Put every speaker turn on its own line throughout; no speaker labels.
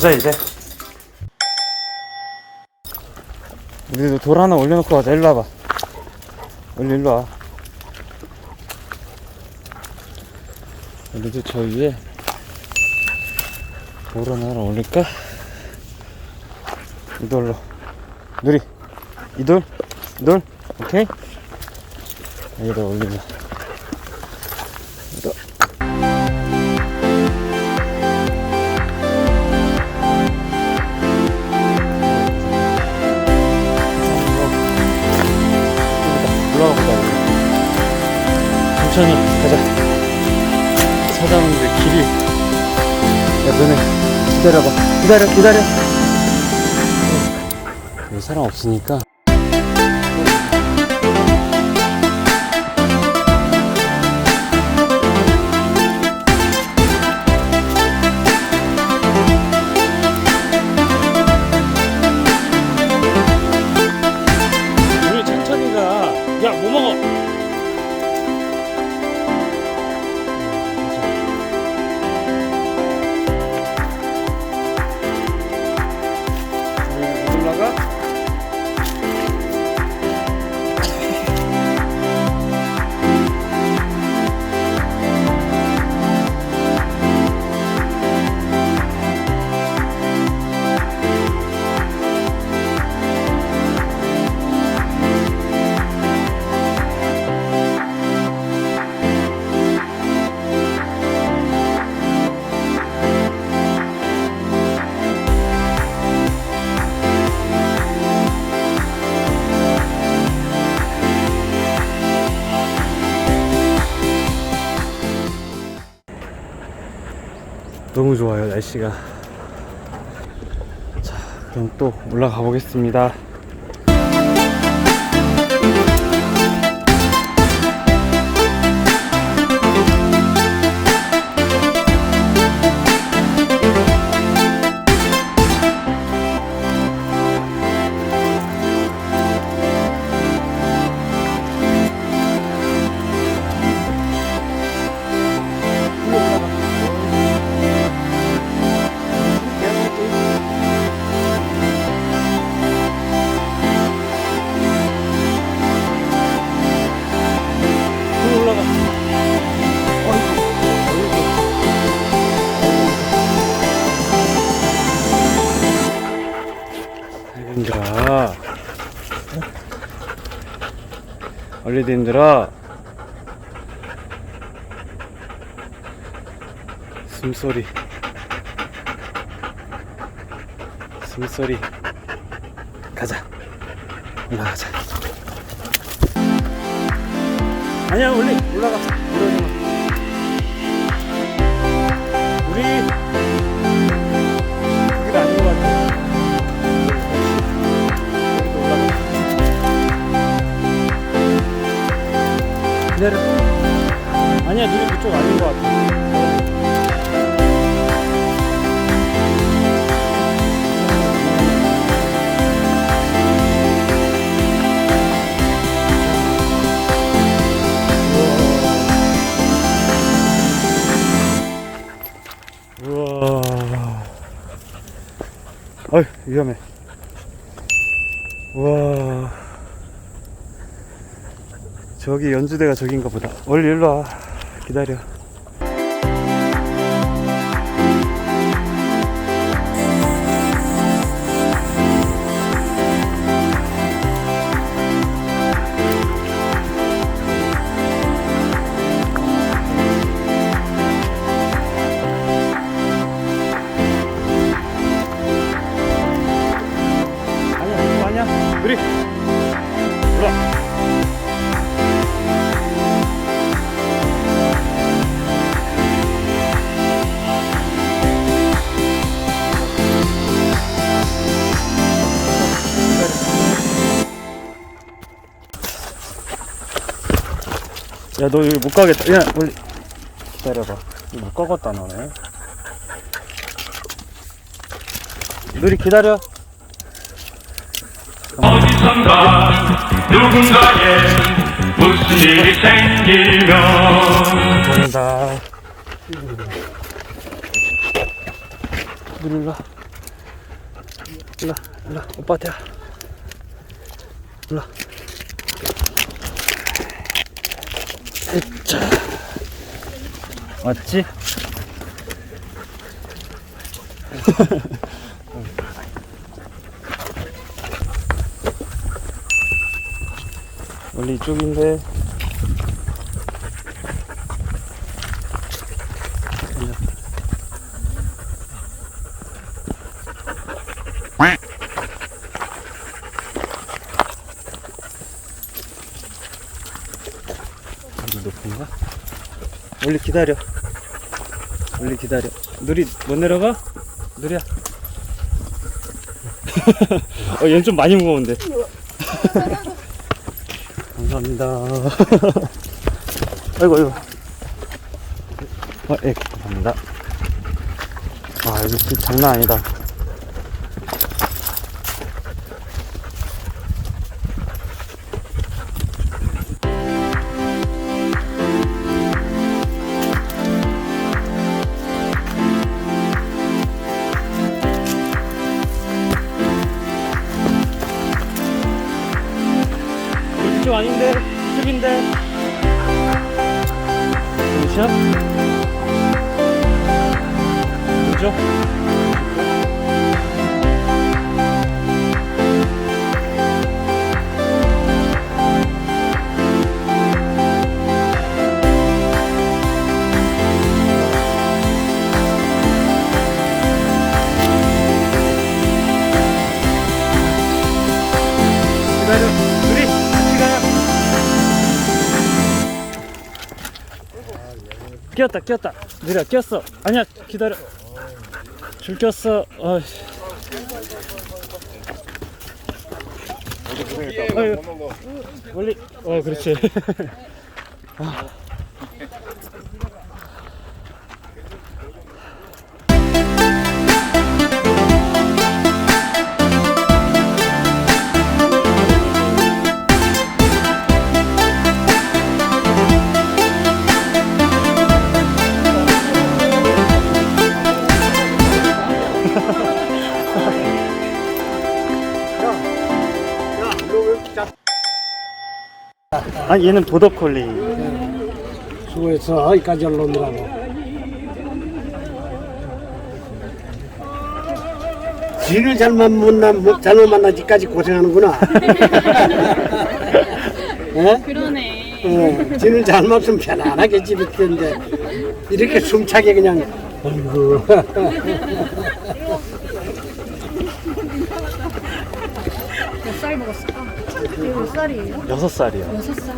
가자 이제. 우리도 돌 하나 올려놓고 가자. 일로 와봐. 얼른 일로 와. 우리도 저 위에 돌 하나 올릴까? 이 돌로. 누리. 이 돌. 이 돌. 오케이? 여기다 올리자. 천천히 가자. 사장님들 길이. 야, 너네 기다려봐. 기다려, 기다려. 여기 사람 없으니까. 너무 좋아요 날씨가. 자 그럼 또 올라가 보겠습니다 힘들어 얼리도 힘들어 숨소리. 숨소리. 가자. 올라가자. 아니야 올리 올라가 올 아니야 누리 그쪽 아닌 것 같아. 어이, 위험해. 우와. 저기 연주대가 저긴가 보다. 얼리 일로 와. 기 야, 너 여기 못 가겠다. 야, 원래 기다려봐. 여기 못 가겠다, 너네. 누리 기다려.
어디선가 누군가에 무슨 일이 생기면
간다. 누리 일로 와. 일로 와, 일로 와. 오빠한테 와. 일로 와. 으짜. 맞지? 원래 이쪽인데 원래 기다려. 원래 기다려. 누리 못 내려가? 누리야. 어 얘는 좀 많이 무거운데. 감사합니다. 아이고 아이고. 어, 예, 감사합니다. 아 여기 진짜 장난 아니다 이쪽 아닌데 집인데. 잠시만 그죠? 기다려 끼었다 끼었다. 느려 끼었어. 아니야 기다려. 줄 꼈어. 어이씨 아유 멀리. 어 그렇지. 아 얘는 보더콜리
수고했어. 여기까지 올라오느라고. 쥐를 잘못 만나, 뭐 잘못 만나지까지 고생하는구나. 예?
그러네.
어, 쥐를 잘못으면 편안하게 집에 있는데 이렇게 숨차게 그냥 아이고.
몇 살 먹었을까? 이거 몇 살이에요?
여섯 살이요
여섯 살.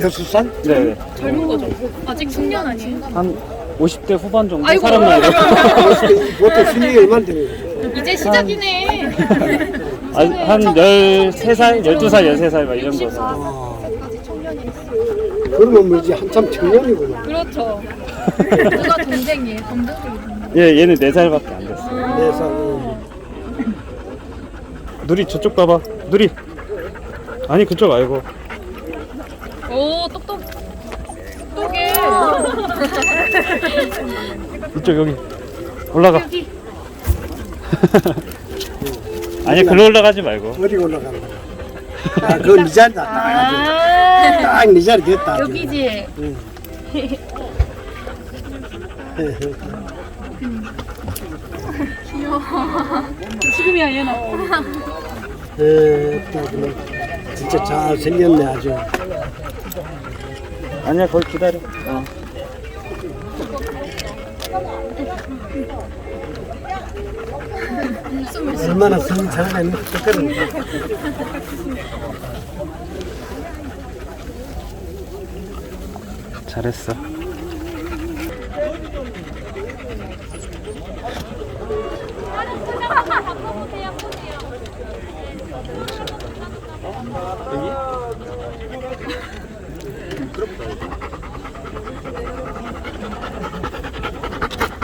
여섯 살?
네.
젊은 거죠? 아직 청년 아니에요?
한 50대 후반 정도
아이고.
사람 나이로
보통 순위가 얼마나 되는
이제 시작이네.
아, 한 13살, 12살, 13살 막 이런 거
그러면 뭐지 한참 청년이구나.
그렇죠. 누가 동생이에요? 동생이.
예, 얘는 4살밖에 안 됐어
네 살.
누리 저쪽 봐봐 누리 아니 그쪽 아니고
오, 똑똑. 똑똑해.
이쪽 여기 올라가
여기.
아니 글로 올라가지 말고
어디 올라가는 거야? 아, 그건 네 자리다. 딱,
아,
딱네 자리 됐다.
여기지. 지금이야 얘는.
에, 딱 진짜 잘 생겼네 아주.
아니야 거기 기다려. 어.
얼마나 성이 잘하는 그런
잘했어 여기?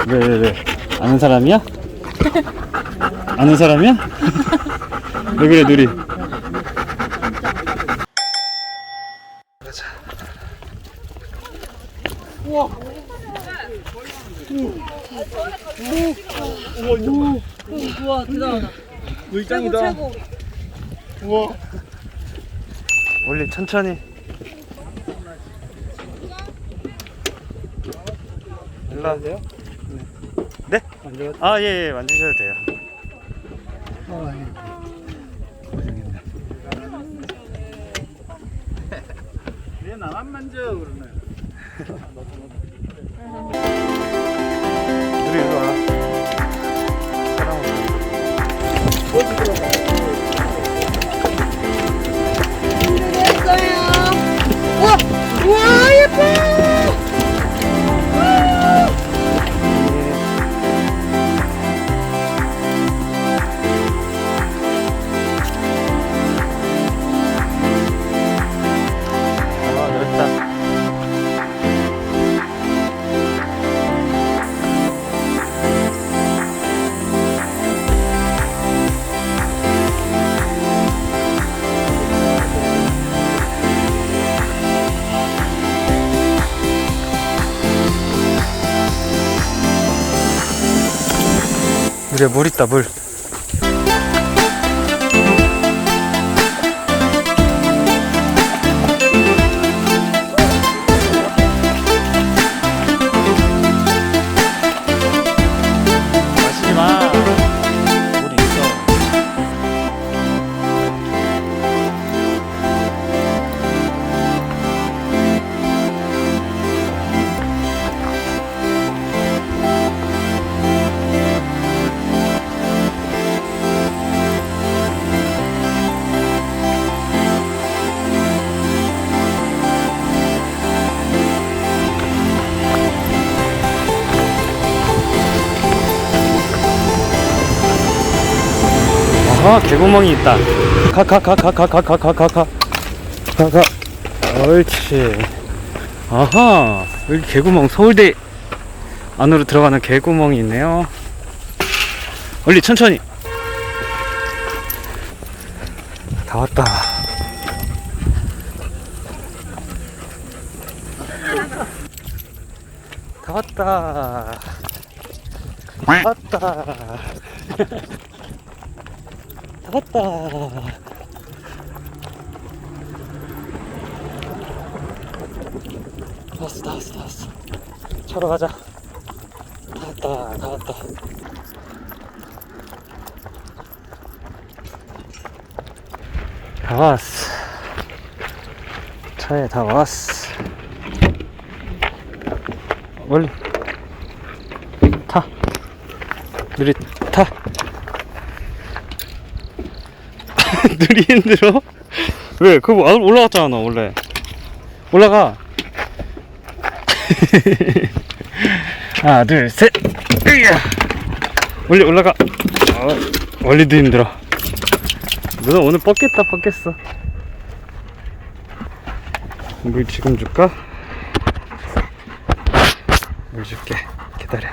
왜, 왜, 왜? 아는 사람이야? 아는 사람이야? 왜 그래, 누리?
우와. 우와, 우와, 대단하다. 물장이다. 우와.
원리 천천히. 일로 하세요. 네? 아, 예, 예, 만지셔도 돼요.
왜 나만 만져 그러네.
우리 일로 와.
준비됐어
물에 물 있다 물 개구멍이 있다. 가가가가가가가가가 가. 가가. 옳지. 아하. 여기 개구멍 서울대 안으로 들어가는 개구멍이 있네요. 얼리 천천히. 다 왔다. 다 왔다. 다 왔다. 다 왔다. 다 왔어, 다 왔어, 다 왔어. 차로 가자. 다 왔다, 다 왔다. 다 왔어. 차에 다 왔어. 얼른 타. 느리 타. 느리 힘들어? 왜? 그거 안 올라갔잖아 너 원래. 올라가. 하나 둘셋. 원리 올라가. 어, 원리도 힘들어. 너는 오늘 뻗겠다 뻗겠어. 물 지금 줄까? 물 줄게. 기다려